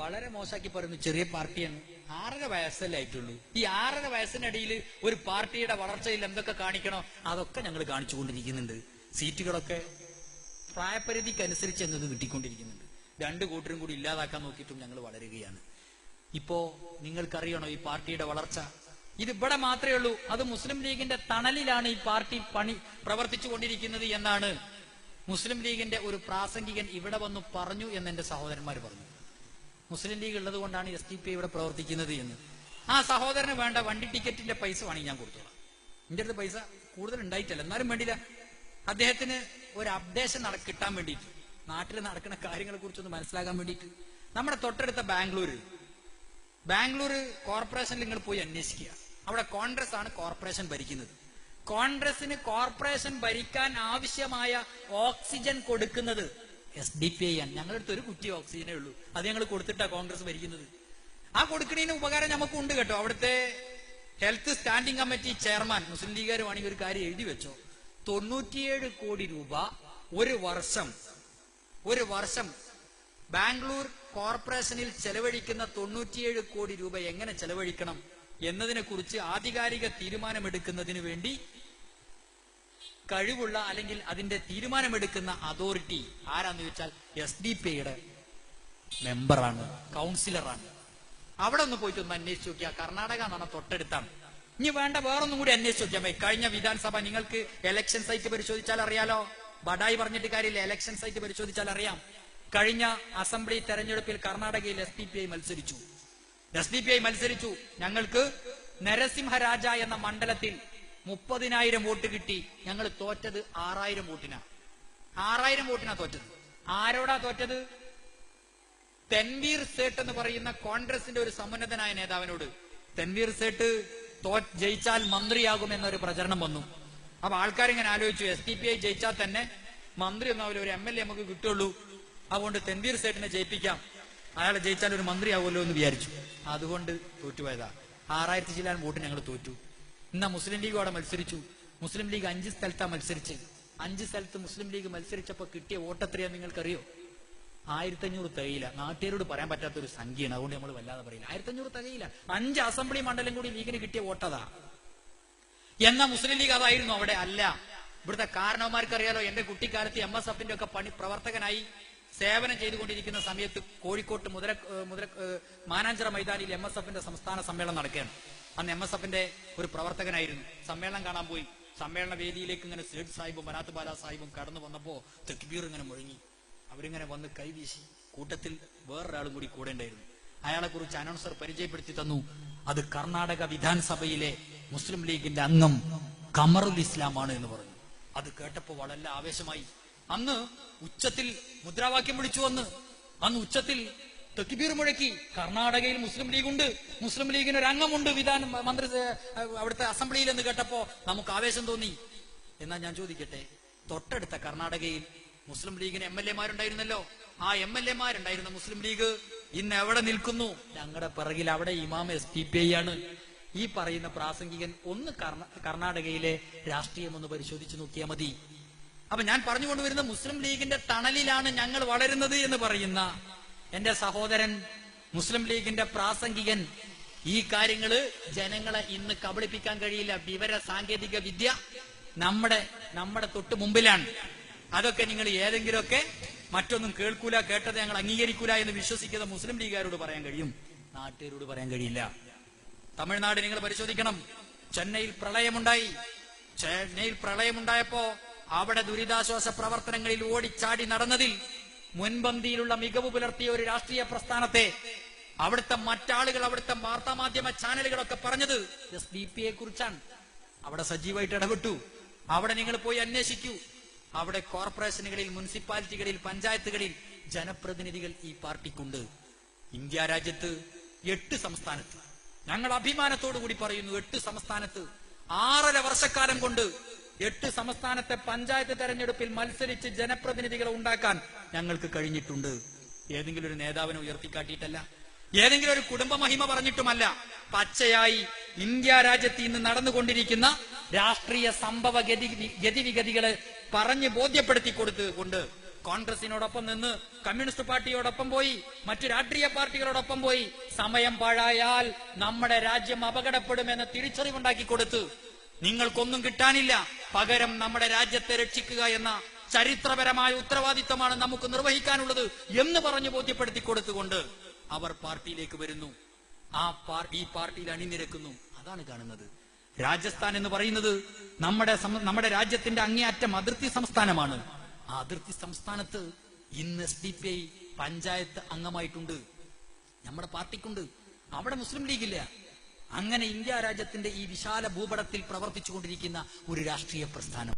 വളരെ മോശമാക്കി പറയുന്നു ചെറിയ പാർട്ടിയാണ്. ആറര വയസ്സല്ലേ ആയിട്ടുള്ളൂ. ഈ ആറര വയസ്സിനിടയിൽ ഒരു പാർട്ടിയുടെ വളർച്ചയിൽ എന്തൊക്കെ കാണിക്കണോ അതൊക്കെ ഞങ്ങൾ കാണിച്ചുകൊണ്ടിരിക്കുന്നുണ്ട്. സീറ്റുകളൊക്കെ പ്രായപരിധിക്ക് അനുസരിച്ച് എന്നത് കിട്ടിക്കൊണ്ടിരിക്കുന്നുണ്ട്. രണ്ട് കൂട്ടരും കൂടി ഇല്ലാതാക്കാൻ നോക്കിയിട്ടും ഞങ്ങൾ വളരുകയാണ്. ഇപ്പോ നിങ്ങൾക്കറിയണോ ഈ പാർട്ടിയുടെ വളർച്ച? ഇത് ഇവിടെ മാത്രമേ ഉള്ളൂ. അത് മുസ്ലിം ലീഗിന്റെ തണലിലാണ് ഈ പാർട്ടി പണി പ്രവർത്തിച്ചു കൊണ്ടിരിക്കുന്നത് എന്നാണ് മുസ്ലിം ലീഗിന്റെ ഒരു പ്രാസംഗികൻ ഇവിടെ വന്നു പറഞ്ഞു എന്ന് എന്റെ സഹോദരന്മാർ പറഞ്ഞു. മുസ്ലിം ലീഗ് ഉള്ളത് കൊണ്ടാണ് എസ് പി ഇവിടെ പ്രവർത്തിക്കുന്നത് എന്ന്. ആ സഹോദരന് വേണ്ട വണ്ടി ടിക്കറ്റിന്റെ പൈസ വേണമെങ്കിൽ ഞാൻ കൊടുത്തോളാം. എന്റെ അടുത്ത് പൈസ കൂടുതൽ ഉണ്ടായിട്ടല്ല. എന്നാലും വേണ്ടില്ല അദ്ദേഹത്തിന് ഒരു അപ്ഡേഷൻ നട കിട്ടാൻ വേണ്ടിയിട്ട് നാട്ടിൽ നടക്കുന്ന കാര്യങ്ങളെ കുറിച്ചൊന്ന് മനസ്സിലാക്കാൻ വേണ്ടിയിട്ട്. നമ്മുടെ തൊട്ടടുത്ത ബാംഗ്ലൂര്. ബാംഗ്ലൂർ കോർപ്പറേഷനിൽ നിങ്ങൾ പോയി അന്വേഷിക്കുക. അവിടെ കോൺഗ്രസ് ആണ് കോർപ്പറേഷൻ ഭരിക്കുന്നത്. കോൺഗ്രസിന് കോർപ്പറേഷൻ ഭരിക്കാൻ ആവശ്യമായ ഓക്സിജൻ കൊടുക്കുന്നത് എസ് ഡി പി ഐ ആണ് ഞങ്ങളുടെ അടുത്ത് ഒരു കുറ്റി ഓക്സിജനേ ഉള്ളൂ. അത് ഞങ്ങൾ കൊടുത്തിട്ടാ കോൺഗ്രസ് ഭരിക്കുന്നത്. ആ കൊടുക്കുന്നതിന് ഉപകാരം നമുക്കുണ്ട് കേട്ടോ. അവിടുത്തെ health standing committee chairman Muslim ലീഗുകാർ വേണമെങ്കിൽ ഒരു കാര്യം എഴുതി വെച്ചോ. തൊണ്ണൂറ്റിയേഴ് കോടി രൂപ ഒരു വർഷം ഒരു വർഷം ബാംഗ്ലൂർ കോർപ്പറേഷനിൽ ചെലവഴിക്കുന്ന തൊണ്ണൂറ്റിയേഴ് കോടി രൂപ എങ്ങനെ ചെലവഴിക്കണം എന്നതിനെ കുറിച്ച് ആധികാരിക തീരുമാനമെടുക്കുന്നതിന് വേണ്ടി കഴിവുള്ള അല്ലെങ്കിൽ അതിന്റെ തീരുമാനമെടുക്കുന്ന അതോറിറ്റി ആരാന്ന് ചോദിച്ചാൽ എസ് ഡി പി ഐയുടെ മെമ്പറാണ് കൗൺസിലറാണ്. അവിടെ ഒന്ന് പോയിട്ട് ഒന്ന് അന്വേഷിച്ച് നോക്കിയാൽ കർണാടക എന്നാണ് തൊട്ടടുത്താണ്. ഇനി വേണ്ട വേറൊന്നും കൂടി അന്വേഷിച്ച് നോക്കിയാൽ കഴിഞ്ഞ വിധാനസഭ നിങ്ങൾക്ക് എലക്ഷൻ സൈറ്റ് പരിശോധിച്ചാൽ അറിയാലോ. ബഡായി പറഞ്ഞിട്ട് കാര്യമില്ല എലക്ഷൻ സൈറ്റ് പരിശോധിച്ചാൽ അറിയാം. കഴിഞ്ഞ അസംബ്ലി തെരഞ്ഞെടുപ്പിൽ കർണാടകയിൽ എസ് ഡി പി ഐ മത്സരിച്ചു. എസ് ഡി പി ഐ മത്സരിച്ചു. ഞങ്ങൾക്ക് നരസിംഹരാജ എന്ന മണ്ഡലത്തിൽ മുപ്പതിനായിരം വോട്ട് കിട്ടി. ഞങ്ങൾ തോറ്റത് ആറായിരം വോട്ടിനാ. ആറായിരം വോട്ടിനാ തോറ്റത്. ആരോടാ തോറ്റത്? തെൻവീർ സേട്ട് എന്ന് പറയുന്ന കോൺഗ്രസിന്റെ ഒരു സമുന്നതനായ നേതാവിനോട്. തെൻവീർ സേട്ട് ജയിച്ചാൽ മന്ത്രിയാകും എന്നൊരു പ്രചരണം വന്നു. അപ്പൊ ആൾക്കാരിങ്ങനെ ആലോചിച്ചു. എസ് ഡി പി ഐ ജയിച്ചാൽ തന്നെ മന്ത്രി ഒന്നും ആവില്ല. ഒരു എം എൽ എ നമുക്ക് കിട്ടുള്ളൂ. അതുകൊണ്ട് തെൻവീർ സേട്ടിനെ ജയിപ്പിക്കാം. അയാളെ ജയിച്ചാൽ ഒരു മന്ത്രിയാവുമല്ലോ എന്ന് വിചാരിച്ചു. അതുകൊണ്ട് തോറ്റുപോയതാ. ആറായിരത്തി ചില വോട്ട് ഞങ്ങൾ തോറ്റു. എന്നാ മുസ്ലിം ലീഗ് അവിടെ മത്സരിച്ചു. മുസ്ലിം ലീഗ് അഞ്ച് സ്ഥലത്താ മത്സരിച്ച്. അഞ്ച് സ്ഥലത്ത് മുസ്ലിം ലീഗ് മത്സരിച്ചപ്പോ കിട്ടിയ വോട്ട് എത്രയാ നിങ്ങൾക്കറിയോ? ആയിരത്തഞ്ഞൂറ് തികയില്ല. നാട്ടുകാരോട് പറയാൻ പറ്റാത്ത ഒരു സംഖ്യയാണ്. അതുകൊണ്ട് നമ്മൾ വല്ലാതെ പറയില്ല. ആയിരത്തഞ്ഞൂറ് തികയില്ല. അഞ്ച് അസംബ്ലി മണ്ഡലം കൂടി ലീഗിന് കിട്ടിയ വോട്ടതാ എന്നാ മുസ്ലിം ലീഗ് അതായിരുന്നു അവിടെ? അല്ല. ഇവിടുത്തെ കാരണവന്മാർക്ക് അറിയാലോ എന്റെ കുട്ടിക്കാലത്ത് എം എസ് എഫിന്റെ ഒക്കെ പണി പ്രവർത്തകനായി സേവനം ചെയ്തുകൊണ്ടിരിക്കുന്ന സമയത്ത് കോഴിക്കോട്ട് മുതല മുതല മാനാഞ്ചിറ മൈതാനിയിൽ എം എസ് എഫിന്റെ സംസ്ഥാന സമ്മേളനം നടക്കുകയാണ്. അന്ന് എം എസ് എഫിന്റെ ഒരു പ്രവർത്തകനായിരുന്നു. സമ്മേളനം കാണാൻ പോയി. സമ്മേളന വേദിയിലേക്ക് ഇങ്ങനെ സേഡ് സാഹിബും മനാത്ത് ബാല സാഹിബും കടന്നു വന്നപ്പോ തെക്കുബീർ ഇങ്ങനെ മുഴങ്ങി. അവരിങ്ങനെ വന്ന് കൈവീശി. കൂട്ടത്തിൽ വേറൊരാളും കൂടി കൂടെ ഉണ്ടായിരുന്നു. അയാളെ കുറിച്ച് അനൗൺസർ പരിചയപ്പെടുത്തി തന്നു. അത് കർണാടക വിധാനസഭയിലെ മുസ്ലിം ലീഗിന്റെ അംഗം കമറുൽ ഇസ്ലാമാണ് എന്ന് പറഞ്ഞു. അത് കേട്ടപ്പോ വളരെ ആവേശമായി. അന്ന് ഉച്ചത്തിൽ മുദ്രാവാക്യം വിളിച്ചു വന്ന്. അന്ന് ഉച്ചത്തിൽ തെക്കിബീർ മുഴക്കി. കർണാടകയിൽ മുസ്ലിം ലീഗ് ഉണ്ട് മുസ്ലിം ലീഗിന് ഒരു അംഗമുണ്ട് വിധാന മന്ത്രി അവിടുത്തെ അസംബ്ലിയിൽ എന്ന് കേട്ടപ്പോ നമുക്ക് ആവേശം തോന്നി. എന്നാ ഞാൻ ചോദിക്കട്ടെ തൊട്ടടുത്ത കർണാടകയിൽ മുസ്ലിം ലീഗിന് എം എൽ എമാരുണ്ടായിരുന്നല്ലോ. ആ എം എൽ എമാരുണ്ടായിരുന്ന മുസ്ലിം ലീഗ് ഇന്ന് എവിടെ നിൽക്കുന്നു? ഞങ്ങളുടെ പിറകിൽ അവിടെ ഇമാം എസ് ടി പി ഐ ആണ്. ഈ പറയുന്ന പ്രാസംഗികൻ ഒന്ന് കർണാടകയിലെ രാഷ്ട്രീയം ഒന്ന് പരിശോധിച്ച് നോക്കിയാൽ മതി. അപ്പൊ ഞാൻ പറഞ്ഞുകൊണ്ടുവരുന്ന മുസ്ലിം ലീഗിന്റെ തണലിലാണ് ഞങ്ങൾ വളരുന്നത് എന്ന് പറയുന്ന എന്റെ സഹോദരൻ മുസ്ലിം ലീഗിന്റെ പ്രാസംഗികൻ ഈ കാര്യങ്ങൾ ജനങ്ങളെ ഇന്ന് കബളിപ്പിക്കാൻ കഴിയില്ല. വിവര സാങ്കേതിക വിദ്യ നമ്മുടെ നമ്മുടെ തൊട്ട് മുമ്പിലാണ്. അതൊക്കെ നിങ്ങൾ ഏതെങ്കിലുമൊക്കെ മറ്റൊന്നും കേൾക്കൂല കേട്ടത് ഞങ്ങൾ അംഗീകരിക്കൂല എന്ന് വിശ്വസിക്കുന്ന മുസ്ലിം ലീഗുകാരോട് പറയാൻ കഴിയും. നാട്ടുകാരോട് പറയാൻ കഴിയില്ല. തമിഴ്നാട് നിങ്ങൾ പരിശോധിക്കണം. ചെന്നൈയിൽ പ്രളയമുണ്ടായി. ചെന്നൈയിൽ പ്രളയമുണ്ടായപ്പോ അവിടെ ദുരിതാശ്വാസ പ്രവർത്തനങ്ങളിൽ ഓടിച്ചാടി നടന്നതിൽ മുൻപന്തിയിലുള്ള മികവ് പുലർത്തിയ ഒരു രാഷ്ട്രീയ പ്രസ്ഥാനത്തെ അവിടുത്തെ മറ്റാളുകൾ അവിടുത്തെ വാർത്താമാധ്യമ ചാനലുകളൊക്കെ പറഞ്ഞത് എസ് ഡി പി യെ കുറിച്ചാണ്. അവിടെ സജീവമായിട്ട് ഇടപെട്ടു. അവിടെ നിങ്ങൾ പോയി അന്വേഷിക്കൂ. അവിടെ കോർപ്പറേഷനുകളിൽ മുനിസിപ്പാലിറ്റികളിൽ പഞ്ചായത്തുകളിൽ ജനപ്രതിനിധികൾ ഈ പാർട്ടിക്കുണ്ട്. ഇന്ത്യ രാജ്യത്ത് എട്ട് സംസ്ഥാനത്ത്. ഞങ്ങൾ അഭിമാനത്തോടു കൂടി പറയുന്നു എട്ട് സംസ്ഥാനത്ത് ആറര വർഷക്കാലം കൊണ്ട് എട്ട് സംസ്ഥാനത്തെ പഞ്ചായത്ത് തെരഞ്ഞെടുപ്പിൽ മത്സരിച്ച് ജനപ്രതിനിധികളെ ഉണ്ടാക്കാൻ ഞങ്ങൾക്ക് കഴിഞ്ഞിട്ടുണ്ട്. ഏതെങ്കിലും ഒരു നേതാവിനെ ഉയർത്തിക്കാട്ടിയിട്ടല്ല. ഏതെങ്കിലും ഒരു കുടുംബ മഹിമ പറഞ്ഞിട്ടുമല്ല. പച്ചയായി ഇന്ത്യ രാജ്യത്ത് ഇന്ന് നടന്നുകൊണ്ടിരിക്കുന്ന രാഷ്ട്രീയ സംഭവ ഗതി ഗതിവിഗതികളെ പറഞ്ഞ് ബോധ്യപ്പെടുത്തി കൊടുത്ത് കൊണ്ട് കോൺഗ്രസിനോടൊപ്പം നിന്ന് കമ്മ്യൂണിസ്റ്റ് പാർട്ടിയോടൊപ്പം പോയി മറ്റു രാഷ്ട്രീയ പാർട്ടികളോടൊപ്പം പോയി സമയം പാഴായാൽ നമ്മുടെ രാജ്യം അപകടപ്പെടുമെന്ന് തിരിച്ചറിവുണ്ടാക്കി കൊടുത്ത് നിങ്ങൾക്കൊന്നും കിട്ടാനില്ല. പകരം നമ്മുടെ രാജ്യത്തെ രക്ഷിക്കുക എന്ന ചരിത്രപരമായ ഉത്തരവാദിത്തമാണ് നമുക്ക് നിർവഹിക്കാനുള്ളത് എന്ന് പറഞ്ഞു ബോധ്യപ്പെടുത്തി കൊടുത്തുകൊണ്ട് അവർ പാർട്ടിയിലേക്ക് വരുന്നു. ആ ഈ പാർട്ടിയിൽ അണിനിരക്കുന്നു. അതാണ് കാണുന്നത്. രാജസ്ഥാൻ എന്ന് പറയുന്നത് നമ്മുടെ നമ്മുടെ രാജ്യത്തിന്റെ അങ്ങേയറ്റം അതിർത്തി സംസ്ഥാനമാണ്. ആ അതിർത്തി സംസ്ഥാനത്ത് ഇന്ന് S D P I panchayat അംഗമായിട്ടുണ്ട്. നമ്മുടെ പാർട്ടിക്കുണ്ട്. അവിടെ മുസ്ലിം ലീഗില്ല. അങ്ങനെ ഇന്ത്യ രാജ്യത്തിന്റെ ഈ വിശാല ഭൂപടത്തിൽ പ്രവർത്തിച്ചുകൊണ്ടിരിക്കുന്ന ഒരു രാഷ്ട്രീയ പ്രസ്ഥാനം.